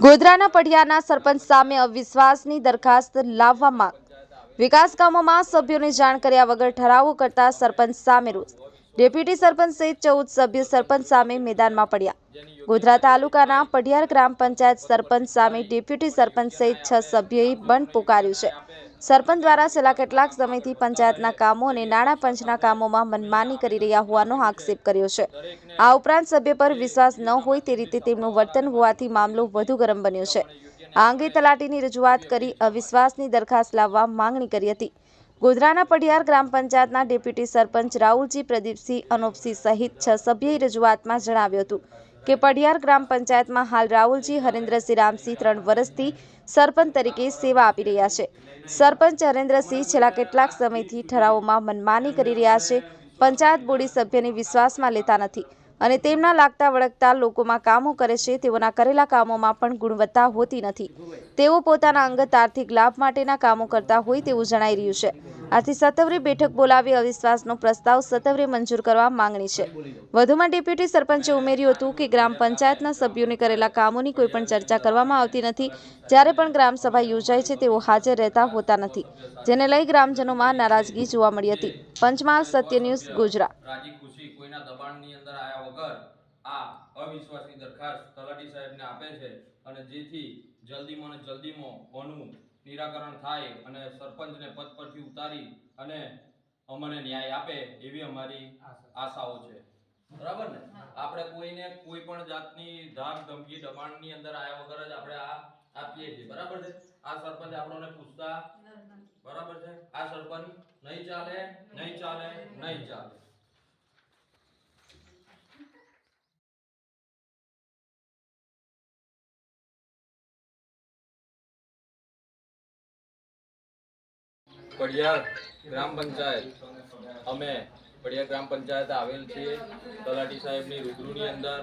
ગોધરાના પઢિયારના સરપંચ સામે અવિશ્વાસની દરખાસ્ત લાવવા માંગ વિકાસ સભ્યોને જાણ કર્યા વગર ઠરાવો કરતા સરપંચ સામે રોષ. ડેપ્યુટી સરપંચ સહિત ચૌદ સભ્ય સરપંચ સામે મેદાનમાં પડ્યા. ગોધરા તાલુકાના પઢિયાર ગ્રામ પંચાયત સરપંચ સામે ડેપ્યુટી સરપંચ સહિત છ સભ્યોએ બંધ પુકાર્યું છે. સરપંચ દ્વારા છેલ્લા કેટલાક સમયથી પંચાયતના કામો અને નાણાં પંચના કામોમાં મનમાની કરી રહ્યા હોવાનો આક્ષેપ કર્યો છે. આ ઉપરાંત સભ્ય પર વિશ્વાસ ન હોય તે રીતે તેમનું વર્તન હોવાથી મામલો વધુ ગરમ બન્યો છે. આ અંગે તલાટીની રજૂઆત કરી અવિશ્વાસની દરખાસ્ત લાવવા માંગણી કરી હતી. ગોધરાના પઢિયાર ગ્રામ પંચાયતના ડેપ્યુટી સરપંચ રાહુલજી પ્રદીપસિંહ અનોપસિંહ સહિત છ સભ્યએ રજૂઆતમાં જણાવ્યું હતું કે પઢિયાર ગ્રામ પંચાયતમાં હાલ રાહુલજી, હરેન્દ્રસિંહ, રામસિંહ ત્રણ વર્ષથી સરપંચ તરીકે સેવા આપી રહ્યા છે. સરપંચ હરેન્દ્રસિંહ છેલ્લા કેટલાક સમયથી ઠરાવોમાં મનમાની કરી રહ્યા છે. પંચાયત બોડી સભ્યને વિશ્વાસમાં લેતા નથી. અને તેમના લાગતા વળગતા લોકોમાં કામો કરે છે, તેઓના કરેલા કામોમાં પણ ગુણવત્તા હોતી નથી. તેઓ પોતાના અંગત આર્થિક લાભ માટેના કામો કરતા હોય તેવું જણાઈ રહ્યું છે. આથી સત્તવરી બેઠક બોલાવી અવિશ્વાસનો પ્રસ્તાવ સત્તવરે મંજૂર કરવા માંગણી છે. વધુમાં ડેપ્યુટી સરપંચે ઉમેર્યું હતું કે ગ્રામ પંચાયતના સભ્યોને કરેલા કામોની કોઈ પણ ચર્ચા કરવામાં આવતી નથી. જ્યારે પણ ગ્રામસભા યોજાય છે, તેઓ હાજર રહેતા હોતા નથી, જેને લઈ ગ્રામજનોમાં નારાજગી જોવા મળી હતી. પંચમહાલ સત્ય ન્યૂઝ ગુજરાત. કોઈના દબાણની અંદર આવ્યા વગર આ અવિશ્વાસની દરખાસ્ત તલાટી સાહેબને આપે છે અને જેથી જલ્દીમાં ને જલ્દીમાં આનું નિરાકરણ થાય અને સરપંચને પદ પરથી ઉતારી અને અમને ન્યાય આપે એવી અમારી આશાઓ છે. બરાબર ને? આપણે કોઈને કોઈ પણ જાતની ધાક ધમકી દબાણની અંદર આવ્યા વગર જ આપણે આ આપીએ છીએ. બરાબર છે? આ સરપંચ આપણને પૂછતા બરાબર છે? આ સરપંચ નહીં ચાલે નહીં ચાલે નહીં ચાલે. પડિયાર ગ્રામ પંચાયત. અમે પડિયાર ગ્રામ પંચાયત આવેલ છીએ. તલાટી સાહેબની રૂબરૂની અંદર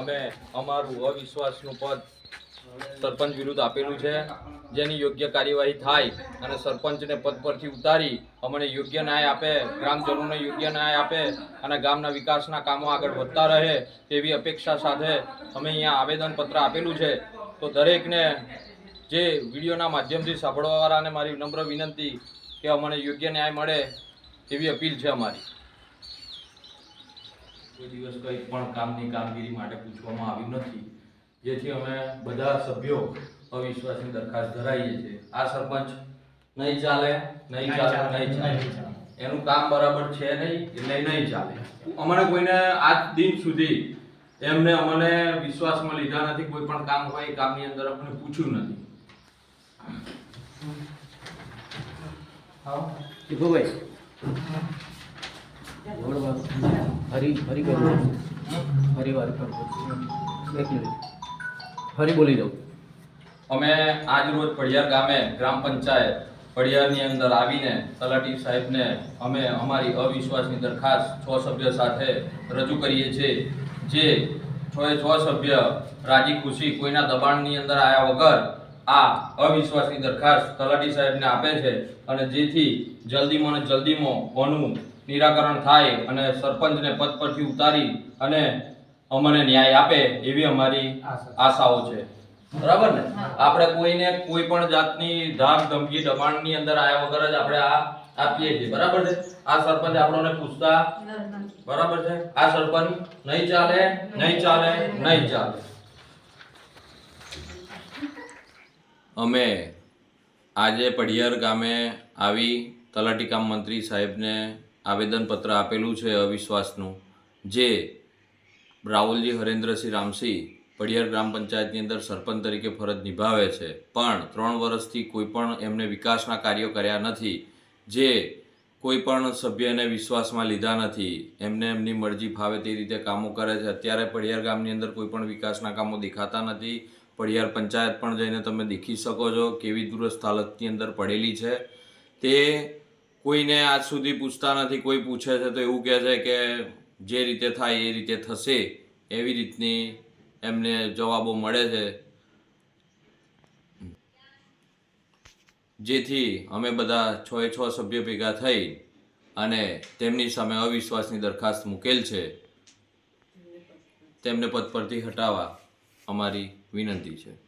અમે અમારું અવિશ્વાસનું પદ સરપંચ વિરુદ્ધ આપેલું છે. જેની યોગ્ય કાર્યવાહી થાય અને સરપંચને પદ પરથી ઉતારી અમને યોગ્ય ન્યાય આપે, ગ્રામજનોને યોગ્ય ન્યાય આપે અને ગામના વિકાસના કામો આગળ વધતા રહે તેવી અપેક્ષા સાથે અમે અહીંયા આવેદનપત્ર આપેલું છે. તો દરેકને જે વિડીયોના માધ્યમથી સાંભળવાવાળાને મારી નમ્ર વિનંતી કે અમને યોગ્ય ન્યાય મળે એવી અપીલ છે અમારી. કોઈ દિવસ કંઈ પણ કામની કામગીરી માટે પૂછવામાં આવ્યું નથી. જેથી અમે બધા સભ્યો અવિશ્વાસની દરખાસ્ત ધરાવીએ છીએ. આ સરપંચ નહીં ચાલે નહીં ચાલે. નહીં ચાલે. એનું કામ બરાબર છે નહીં એટલે નહીં ચાલે. અમને કોઈને આજ દિન સુધી એમને અમને વિશ્વાસમાં લીધા નથી. કોઈ પણ કામ હોય એ કામની અંદર અમને પૂછ્યું નથી. દીપુભાઈ ફરી ફરી કરું. ફરી વાર કરું. એક મિનિટ. ફરી બોલી દઉં અમે આજ રોજ પડિયાર ગામે ગ્રામ પંચાયત પડિયારની અંદર આવીને તલાટી સાહેબને અમે અમારી અવિશ્વાસની દરખાસ્ત છ સભ્ય સાથે રજૂ કરીએ છીએ. જે છ એ છ સભ્ય રાજી ખુશી કોઈના દબાણની અંદર આવ્યા વગર આ અવિશ્વાસની દરખાસ્ત તલાટી સાહેબને આપે છે અને જેથી જલ્દીમાં ને જલ્દીમાં આનું નિરાકરણ થાય અને સરપંચને પદ પરથી ઉતારી અને અમને ન્યાય આપે એવી અમારી આશાઓ છે. બરાબર ને? આપણે કોઈને કોઈ પણ જાતની ધાક ધમકી દબાણની અંદર આવ્યા વગર જ આપણે આ આપીએ છીએ. બરાબર છે? આ સરપંચ આપણને પૂછતા બરાબર છે? આ સરપંચ નહીં ચાલે નહીં ચાલે નહીં ચાલે. અમે આજે પઢિયાર ગામે આવી તલાટી કામ મંત્રી સાહેબને આવેદનપત્ર આપેલું છે અવિશ્વાસનું, જે રાહુલજી હરેન્દ્રસિંહ રામસિંહ પડિયાર ગ્રામ પંચાયતની અંદર સરપંચ તરીકે ફરજ નિભાવે છે. પણ ત્રણ વર્ષથી કોઈ પણ એમને વિકાસના કાર્યો કર્યા નથી, જે કોઈ પણ સભ્યને વિશ્વાસમાં લીધા નથી. એમને એમની મરજી ફાવે તે રીતે કામો કરે છે. અત્યારે પડિયાર ગામની અંદર કોઈ પણ વિકાસના કામો દેખાતા નથી. પડિયાર પંચાયત પણ જઈને તમે દેખી શકો છો કેવી દુરસ્ત હાલતની અંદર પડેલી છે. તે કોઈને આજ સુધી પૂછતા નથી, કોઈ પૂછે છે તો એવું કહે છે કે જે રીતે થાય એ રીતે થશે, એવી રીતની એમને જવાબો મળે છે. જેથી અમે બધા છ એ છ સભ્યો ભેગા થઈ અને તેમની સામે અવિશ્વાસની દરખાસ્ત મૂકેલ છે. તેમને પદ પરથી હટાવવા અમારી વિનંતી છે.